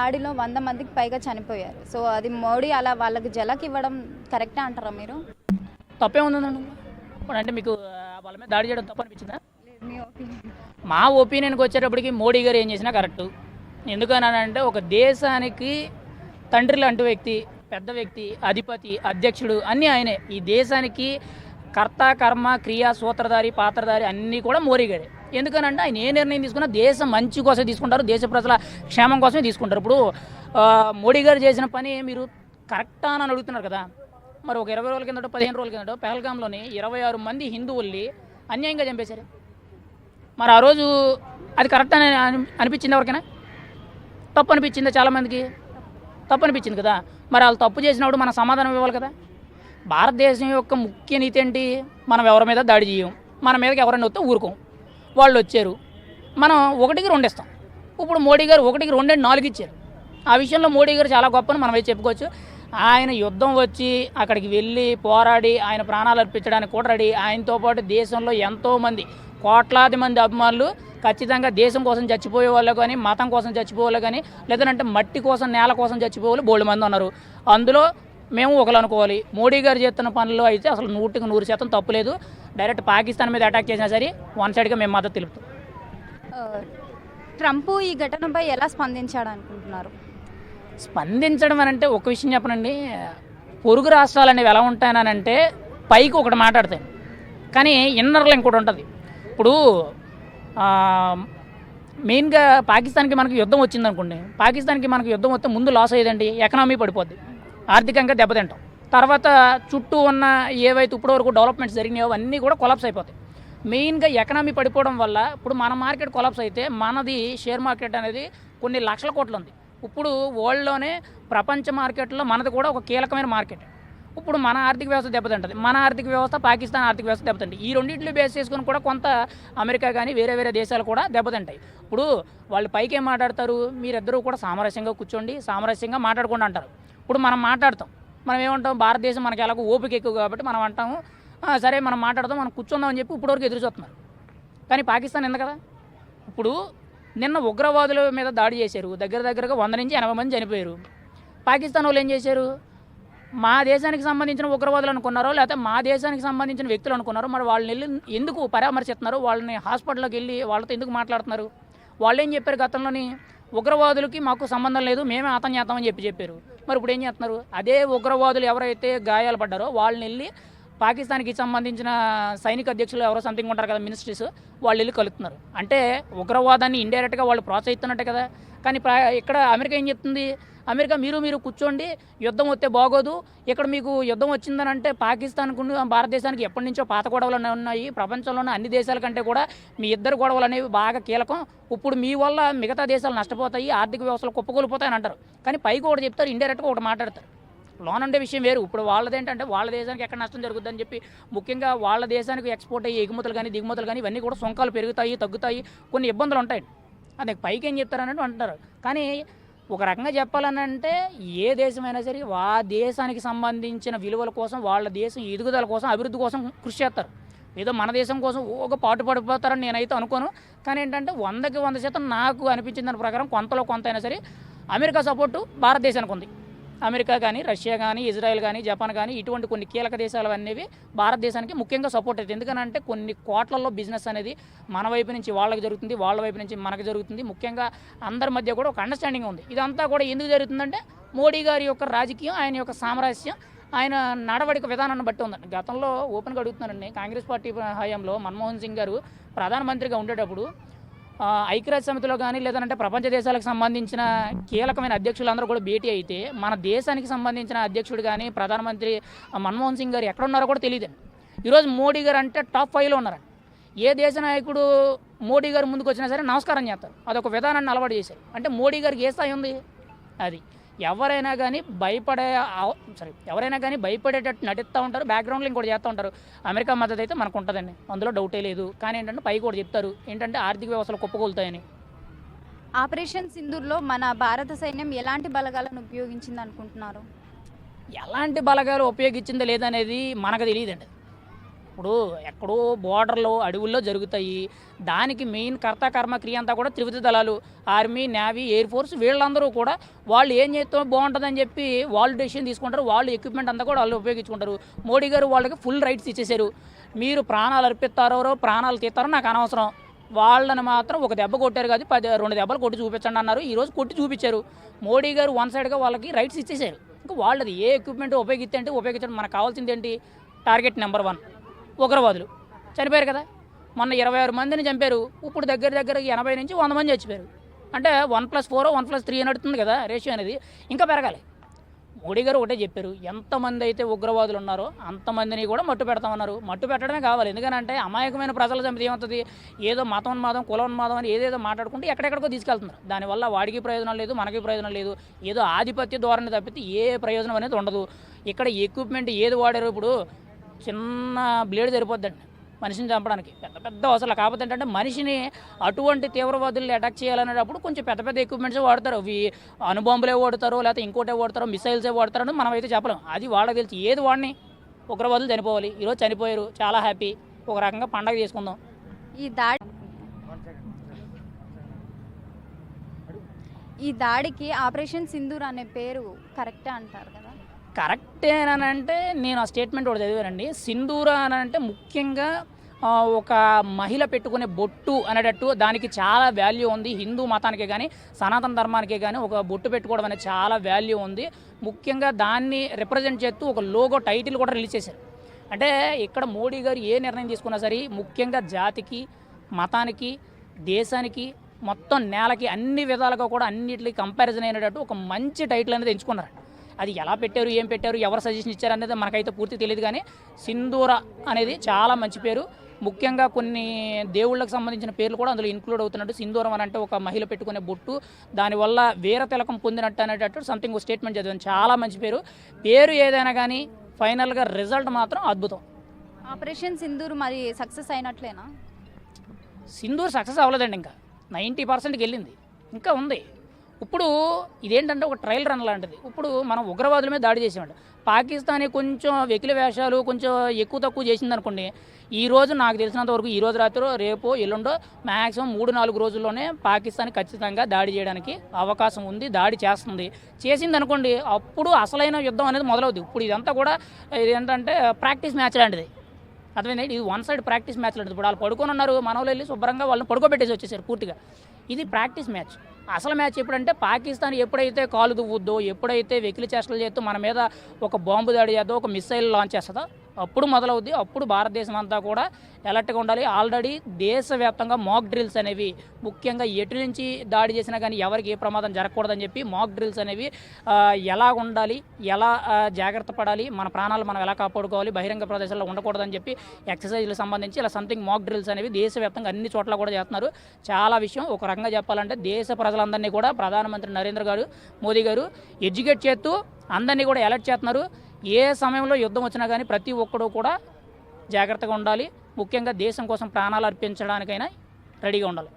దాడిలో వంద మందికి పైగా చనిపోయారు. సో అది మోడీ అలా వాళ్ళకి జలకి ఇవ్వడం కరెక్టే అంటారా మీరు? తప్పే ఉందండి ఇప్పుడు అంటే మీకు వాళ్ళ మీద దాడి చేయడం తప్పు అనిపించిందా? మీ ఒపీనియన్. మా ఒపీనియన్కి వచ్చేటప్పటికి మోడీ గారు ఏం చేసినా కరెక్ట్. ఎందుకనంటే ఒక దేశానికి తండ్రి లాంటి వ్యక్తి పెద్ద వ్యక్తి అధిపతి అధ్యక్షుడు అన్నీ ఆయనే. ఈ దేశానికి కర్త కర్మ క్రియ సూత్రధారి పాత్రధారి అన్నీ కూడా మోడీ గారే. ఎందుకనంటే ఆయన ఏ నిర్ణయం తీసుకున్నా దేశం మంచి కోసం తీసుకుంటారు దేశ ప్రజల క్షేమం కోసమే తీసుకుంటారు. ఇప్పుడు మోడీ గారు చేసిన పని మీరు కరెక్టా అని అడుగుతున్నారు కదా. మరి ఒక ఇరవై రోజుల కిందట పదిహేను రోజుల కిందట పెహల్గాంలోని ఇరవై ఆరు మంది హిందువుల్ని అన్యాయంగా చంపేశారు. మరి ఆ రోజు అది కరెక్ట్ అని అని- అనిపించింది ఎవరికైనా? తప్పు అనిపించిందా చాలామందికి? తప్పు అనిపించింది కదా. మరి వాళ్ళు తప్పు చేసినప్పుడు మనం సమాధానం ఇవ్వాలి కదా. భారతదేశం యొక్క ముఖ్య నీతి ఏంటి? మనం ఎవరి మీద దాడి చేయం మన మీదకి ఎవరైనా వస్తే ఊరుకోం వాళ్ళు వచ్చారు. మనం ఒకటికి రెండు ఇస్తాం ఇప్పుడు మోడీ గారు ఒకటికి రెండే నాలుగు ఇచ్చారు. ఆ విషయంలో మోడీ గారు చాలా గొప్పని మనం అయితే చెప్పుకోవచ్చు. ఆయన యుద్ధం వచ్చి అక్కడికి వెళ్ళి పోరాడి ఆయన ప్రాణాలు అర్పించడానికి కూడా ఆయనతో పాటు దేశంలో ఎంతోమంది కోట్లాది మంది అభిమానులు ఖచ్చితంగా దేశం కోసం చచ్చిపోయే వాళ్ళు కానీ మతం కోసం చచ్చిపోయే వాళ్ళు కానీ లేదంటే మట్టి కోసం నేల కోసం చచ్చిపోయే వాళ్ళు బోల్డ్ మంది ఉన్నారు. అందులో మేము ఒకరు అనుకోవాలి. మోడీ గారు చేస్తున్న పనులు అయితే అసలు నూటికి నూరు శాతం తప్పులేదు డైరెక్ట్ పాకిస్తాన్ మీద అటాక్ చేసినా సరే వన్ సైడ్గా మేము మద్దతు తెలుపుతాం. ట్రంప్ ఈ ఘటనపై ఎలా స్పందించాడు అనుకుంటున్నారు? స్పందించడం అని అంటే ఒక విషయం చెప్పనండి. పొరుగు రాష్ట్రాలు అనేవి ఎలా ఉంటాయనంటే పైకి ఒకటి మాట్లాడతాయి. కానీ ఇన్నర్లో ఇంకోటి ఉంటుంది. ఇప్పుడు మెయిన్గా పాకిస్తాన్కి మనకి యుద్ధం వచ్చింది అనుకోండి పాకిస్తాన్కి మనకి యుద్ధం వస్తే ముందు లాస్ అయ్యేదండి. ఎకనామీ పడిపోద్ది. ఆర్థికంగా దెబ్బతింటాం. తర్వాత చుట్టూ ఉన్న ఏవైతే ఇప్పటివరకు డెవలప్మెంట్స్ జరిగినాయో అవన్నీ కూడా కొలాప్స్ అయిపోతాయి. మెయిన్గా ఎకనామీ పడిపోవడం వల్ల ఇప్పుడు మన మార్కెట్ కొలాప్స్ అయితే మనది షేర్ మార్కెట్ అనేది కొన్ని లక్షల కోట్లు ఉంది. ఇప్పుడు వరల్డ్లోనే ప్రపంచ మార్కెట్లో మనది కూడా ఒక కీలకమైన మార్కెట్ ఇప్పుడు మన ఆర్థిక వ్యవస్థ దెబ్బతింటుంది. మన ఆర్థిక వ్యవస్థ పాకిస్తాన్ ఆర్థిక వ్యవస్థ దెబ్బతింటుంది ఈ రెండింటిని బేస్ చేసుకుని కూడా కొంత అమెరికా కానీ వేరే వేరే దేశాలు కూడా దెబ్బతింటాయి. ఇప్పుడు వాళ్ళు పైకి ఏం మాట్లాడతారు? మీరిద్దరూ కూడా సామరస్యంగా కూర్చోండి సామరస్యంగా మాట్లాడుకోండి అంటారు. ఇప్పుడు మనం మాట్లాడతాం. మనం ఏమంటాం? భారతదేశం మనకి ఎలాగో ఓపిక ఎక్కువ కాబట్టి మనం అంటాము సరే మనం మాట్లాడదాం మనం కూర్చుందాం అని చెప్పి ఇప్పటివరకు ఎదురు చూస్తున్నారు. కానీ పాకిస్తాన్ ఎందు కదా? ఇప్పుడు నిన్న ఉగ్రవాదుల మీద దాడి చేశారు. దగ్గర దగ్గరగా వంద నుంచి ఎనభై మంది చనిపోయారు. పాకిస్తాన్ వాళ్ళు ఏం చేశారు? మా దేశానికి సంబంధించిన ఉగ్రవాదులు అనుకున్నారో లేకపోతే మా దేశానికి సంబంధించిన వ్యక్తులు అనుకున్నారో మరి వాళ్ళని వెళ్ళి ఎందుకు పరామర్శిస్తున్నారు? వాళ్ళని హాస్పిటల్లోకి వెళ్ళి వాళ్ళతో ఎందుకు మాట్లాడుతున్నారు? వాళ్ళు ఏం చెప్పారు గతంలోని? ఉగ్రవాదులకి మాకు సంబంధం లేదు మేమే ఆతం చేస్తామని చెప్పి చెప్పారు. మరి ఇప్పుడు ఏం చేస్తున్నారు? అదే ఉగ్రవాదులు ఎవరైతే గాయాలు పడ్డారో వాళ్ళని వెళ్ళి పాకిస్తాన్కి సంబంధించిన సైనిక అధ్యక్షులు ఎవరో సంథింగ్ ఉంటారు కదా మినిస్ట్రీస్ వాళ్ళు వెళ్ళి కలుపుతున్నారు. అంటే ఉగ్రవాదాన్ని ఇండైరెక్ట్గా వాళ్ళు ప్రోత్సహిస్తున్నట్టే కదా. కానీ ఇక్కడ అమెరికా ఏం చెప్తుంది? అమెరికా మీరు మీరు కూర్చోండి యుద్ధం వస్తే బాగోదు. ఇక్కడ మీకు యుద్ధం వచ్చిందని అంటే పాకిస్తాన్కు భారతదేశానికి ఎప్పటి నుంచో పాత గొడవలు ఉన్నాయి. ప్రపంచంలోని అన్ని దేశాల కంటే కూడా మీ ఇద్దరు గొడవలు అనేవి బాగా కీలకం. ఇప్పుడు మీ వల్ల మిగతా దేశాలు నష్టపోతాయి ఆర్థిక వ్యవస్థలు కుప్పకూలిపోతాయని అంటారు. కానీ పైకి ఒకటి చెప్తారు ఇండైరెక్ట్గా ఒకటి మాట్లాడతారు. లోన్ అంటే విషయం వేరు. ఇప్పుడు వాళ్ళది ఏంటంటే వాళ్ళ దేశానికి ఎక్కడ నష్టం జరుగుతుందని చెప్పి ముఖ్యంగా వాళ్ళ దేశానికి ఎక్స్పోర్ట్ అయ్యే ఎగుమతులు కానీ దిగుమతులు కానీ ఇవన్నీ కూడా సుంకాలు పెరుగుతాయి తగ్గుతాయి కొన్ని ఇబ్బందులు ఉంటాయి. అదే పైకి ఏం చెప్తారన్నట్టు అంటారు కానీ ఒక రకంగా చెప్పాలని అంటే ఏ దేశమైనా సరే ఆ దేశానికి సంబంధించిన విలువల కోసం వాళ్ళ దేశం ఎదుగుదల కోసం అభివృద్ధి కోసం కృషి చేస్తారు. ఏదో మన దేశం కోసం ఒక పాటు పడిపోతారని నేనైతే అనుకోను. కానీ ఏంటంటే వందకి వంద శాతం నాకు అనిపించిన దాని ప్రకారం కొంతలో కొంత అయినా సరే అమెరికా సపోర్టు భారతదేశానికి ఉంది. అమెరికా కానీ రష్యా కానీ ఇజ్రాయెల్ కానీ జపాన్ కానీ ఇటువంటి కొన్ని కీలక దేశాలు అనేవి భారతదేశానికి ముఖ్యంగా సపోర్ట్ అవుతుంది ఎందుకనంటే కొన్ని కోట్లలో బిజినెస్ అనేది మన వైపు నుంచి వాళ్ళకి జరుగుతుంది వాళ్ళ వైపు నుంచి మనకు జరుగుతుంది. ముఖ్యంగా అందరి మధ్య కూడా ఒక అండర్స్టాండింగ్ ఉంది. ఇదంతా కూడా ఎందుకు జరుగుతుందంటే మోడీ గారి యొక్క రాజకీయం ఆయన యొక్క సామరస్యం ఆయన నడవడిక విధానాన్ని బట్టి ఉందండి గతంలో ఓపెన్గా అడుగుతున్నానండి కాంగ్రెస్ పార్టీ హయాంలో మన్మోహన్ సింగ్ గారు ప్రధానమంత్రిగా ఉండేటప్పుడు ఐక్యరాజ్య సమితిలో కానీ లేదంటే ప్రపంచ దేశాలకు సంబంధించిన కీలకమైన అధ్యక్షులందరూ కూడా భేటీ అయితే మన దేశానికి సంబంధించిన అధ్యక్షుడు కానీ ప్రధానమంత్రి మన్మోహన్ సింగ్ గారు ఎక్కడున్నారో కూడా తెలియదండి ఈరోజు మోడీ గారు అంటే టాప్ ఫైవ్లో ఉన్నారండి ఏ దేశ నాయకుడు మోడీ గారు ముందుకు వచ్చినా సరే నమస్కారం చేస్తారు. అదొక విధానాన్ని అలవాటు చేశారు. అంటే మోడీ గారికి ఏ స్థాయి ఉంది? అది. ఎవరైనా కానీ భయపడే సారీ ఎవరైనా కానీ భయపడేటట్టు నటిస్తూ ఉంటారు బ్యాక్గ్రౌండ్లో ఇంకోటి చేస్తూ ఉంటారు. అమెరికా మద్దతు అయితే మనకు ఉంటుందండి అందులో డౌటే లేదు. కానీ ఏంటంటే పైకి కూడా చెప్తారు. ఏంటంటే ఆర్థిక వ్యవస్థలు కుప్పకూలుతాయని. ఆపరేషన్ సింధూర్లో మన భారత సైన్యం ఎలాంటి బలగాలను ఉపయోగించింది అనుకుంటున్నారు ఎలాంటి బలగాలు ఉపయోగించిందో లేదనేది మనకు తెలియదండి. ఇప్పుడు ఎక్కడో బోర్డర్లో అడవుల్లో జరుగుతాయి. దానికి మెయిన్ కర్త కర్మ క్రియ అంతా కూడా త్రివిధ దళాలు ఆర్మీ నేవీ ఎయిర్ ఫోర్స్ వీళ్ళందరూ కూడా వాళ్ళు ఏం చేస్తే బాగుంటుందని చెప్పి వాళ్ళు డెసిషన్ తీసుకుంటారు. వాళ్ళు ఎక్విప్మెంట్ అంతా కూడా వాళ్ళు ఉపయోగించుకుంటారు. మోడీ గారు వాళ్ళకి ఫుల్ రైట్స్ ఇచ్చేశారు. మీరు ప్రాణాలు అర్పిస్తారో ప్రాణాలు తీస్తారో నాకు అనవసరం. వాళ్ళని మాత్రం ఒక దెబ్బ కొట్టారు కాదు పది రెండు దెబ్బలు కొట్టి చూపించండి అన్నారు. ఈరోజు కొట్టి చూపించారు. మోడీ గారు వన్ సైడ్గా వాళ్ళకి రైట్స్ ఇచ్చేశారు. ఇంకా వాళ్ళది ఏ ఎక్విప్మెంట్ ఉపయోగిస్తే అంటే ఉపయోగించడం. మనకు కావాల్సింది ఏంటి? టార్గెట్ నెంబర్ వన్ ఉగ్రవాదులు. చనిపోయారు కదా. మొన్న ఇరవై ఆరు మందిని చంపారు. ఇప్పుడు దగ్గర దగ్గర ఎనభై నుంచి వంద మంది చచ్చిపోయారు. అంటే one plus four one plus three నడుతుంది కదా రేషియో అనేది. ఇంకా పెరగాలి. మోడీ గారు ఒకటే చెప్పారు. ఎంతమంది అయితే ఉగ్రవాదులు ఉన్నారో అంతమందిని కూడా మట్టు పెడతామన్నారు. మట్టు పెట్టడమే కావాలి. ఎందుకంటే అమాయకమైన ప్రజల సమితి ఏమవుతుంది? ఏదో మతం ఉన్మాదం కులం ఉన్మాదం అని ఏదేదో మాట్లాడుకుంటే ఎక్కడెక్కడికో తీసుకెళ్తున్నారు. దానివల్ల వాడికి ప్రయోజనం లేదు మనకి ప్రయోజనం లేదు. ఏదో ఆధిపత్య ధోరణి తప్పితే ఏ ప్రయోజనం అనేది ఉండదు. ఇక్కడ ఎక్విప్మెంట్ ఏది వాడారు ఇప్పుడు చిన్న బ్లేడ్ సరిపోద్దండి. మనిషిని చంపడానికి. పెద్ద పెద్ద అవసరం కాకపోతే ఏంటంటే మనిషిని అటువంటి తీవ్రవాదులు అటాక్ చేయాలనేటప్పుడు కొంచెం పెద్ద పెద్ద ఎక్విప్మెంట్స్ వాడతారు. అవి అనుబాంబులే వాడతారు లేకపోతే ఇంకోటే వాడతారో మిసైల్సే వాడతారో అని మనం అయితే చెప్పలేం. అది వాళ్ళకి తెలిసి. ఏది వాడిని ఉగ్రవాదులు చనిపోవాలి. ఈరోజు చనిపోయారు. చాలా హ్యాపీ ఒక రకంగా పండగ చేసుకుందాం. ఈ దాడి ఈ దాడికి ఆపరేషన్ సింధూర్ అనే పేరు కరెక్టే అంటారు కదా. కరెక్టేనంటే నేను ఆ స్టేట్మెంట్ కూడా చదివానండి. సింధూర అంటే ముఖ్యంగా ఒక మహిళ పెట్టుకునే బొట్టు అనేటట్టు దానికి చాలా వాల్యూ ఉంది. హిందూ మతానికి కానీ సనాతన ధర్మానికి కానీ ఒక బొట్టు పెట్టుకోవడం అనేది చాలా వాల్యూ ఉంది. ముఖ్యంగా దాన్ని రిప్రజెంట్ చేస్తూ ఒక లోగో టైటిల్ కూడా రిలీజ్ చేశారు. అంటే ఇక్కడ మోడీ గారు ఏ నిర్ణయం తీసుకున్నా సరే ముఖ్యంగా జాతికి మతానికి దేశానికి మొత్తం నేలకి అన్ని విధాలుగా కూడా అన్నిటికీ కంపారిజన్ అయినట్టు ఒక మంచి టైటిల్ అనేది ఎంచుకున్నారు. అది ఎలా పెట్టారు ఏం పెట్టారు ఎవరు సజెషన్ ఇచ్చారు అనేది మనకైతే పూర్తి తెలియదు కానీ సింధూర అనేది చాలా మంచి పేరు. ముఖ్యంగా కొన్ని దేవుళ్ళకి సంబంధించిన పేర్లు కూడా అందులో ఇన్క్లూడ్ అవుతున్నట్టు సింధూరం అని అంటే ఒక మహిళ పెట్టుకునే బొట్టు దానివల్ల వీర తిలకం పొందినట్టు అనేటట్టు సంథింగ్ స్టేట్మెంట్ చదివాను. చాలా మంచి పేరు. పేరు ఏదైనా కానీ ఫైనల్గా రిజల్ట్ మాత్రం అద్భుతం. ఆపరేషన్ సింధూర్ మరి సక్సెస్ అయినట్లేనా? సింధూర్ సక్సెస్ అవ్వలేదండి ఇంకా. నైంటీ పర్సెంట్కి వెళ్ళింది. ఇంకా ఉంది. ఇప్పుడు ఇదేంటంటే ఒక ట్రయల్ రన్ లాంటిది. ఇప్పుడు మనం ఉగ్రవాదుల మీద దాడి చేసామండి పాకిస్తానీ కొంచెం వెకిలి వేషాలు కొంచెం ఎక్కువ తక్కువ చేసింది అనుకోండి ఈ రోజు నాకు తెలిసినంత వరకు ఈ రోజు రాత్రి రేపు ఎల్లుండో మ్యాక్సిమం మూడు నాలుగు రోజుల్లోనే పాకిస్తాన్ ఖచ్చితంగా దాడి చేయడానికి అవకాశం ఉంది దాడి చేస్తుంది. చేసింది అనుకోండి అప్పుడు అసలైన యుద్ధం అనేది మొదలవుతుంది ఇప్పుడు ఇదంతా కూడా ఇది ఏంటంటే ప్రాక్టీస్ మ్యాచ్ లాంటిది. అర్థమైంది? ఇది వన్ సైడ్ ప్రాక్టీస్ మ్యాచ్ లాంటిది. ఇప్పుడు వాళ్ళు పడుకొని ఉన్నారు మనవలు వెళ్ళి శుభ్రంగా వాళ్ళని పడుకోబెట్టేసి వచ్చేసారు పూర్తిగా. ఇది ప్రాక్టీస్ మ్యాచ్. అసలు మ్యాచ్ ఎప్పుడంటే పాకిస్తాన్ ఎప్పుడైతే కాలు దువ్వుద్దో ఎప్పుడైతే వెకిలి చేష్టలు చేస్తూ మన మీద ఒక బాంబు దాడి చేద్దో ఒక మిసైల్ లాంచ్ చేస్తుందో అప్పుడు మొదలవుద్ది. అప్పుడు భారతదేశం అంతా కూడా అలర్ట్గా ఉండాలి. ఆల్రెడీ దేశవ్యాప్తంగా మాక్ డ్రిల్స్ అనేవి ముఖ్యంగా ఎటు నుంచి దాడి చేసినా కానీ ఎవరికి ఏ ప్రమాదం జరగకూడదని చెప్పి మాక్ డ్రిల్స్ అనేవి ఎలా ఉండాలి ఎలా జాగ్రత్త పడాలి మన ప్రాణాలు మనం ఎలా కాపాడుకోవాలి బహిరంగ ప్రదేశాల్లో ఉండకూడదని చెప్పి ఎక్సర్సైజ్లకు సంబంధించి ఇలా సంథింగ్ మాక్ డ్రిల్స్ అనేవి దేశవ్యాప్తంగా అన్ని చోట్ల కూడా చేస్తున్నారు. చాలా విషయం ఒక రకంగా చెప్పాలంటే దేశ ప్రజలందరినీ కూడా ప్రధానమంత్రి నరేంద్ర గారు మోదీ గారు ఎడ్యుకేట్ చేస్తూ అందరినీ కూడా అలర్ట్ చేస్తున్నారు. ఏ సమయంలో యుద్ధం వచ్చినా కానీ ప్రతి ఒక్కడూ కూడా జాగ్రత్తగా ఉండాలి. ముఖ్యంగా దేశం కోసం ప్రాణాలు అర్పించడానికైనా రెడీగా ఉండాలి.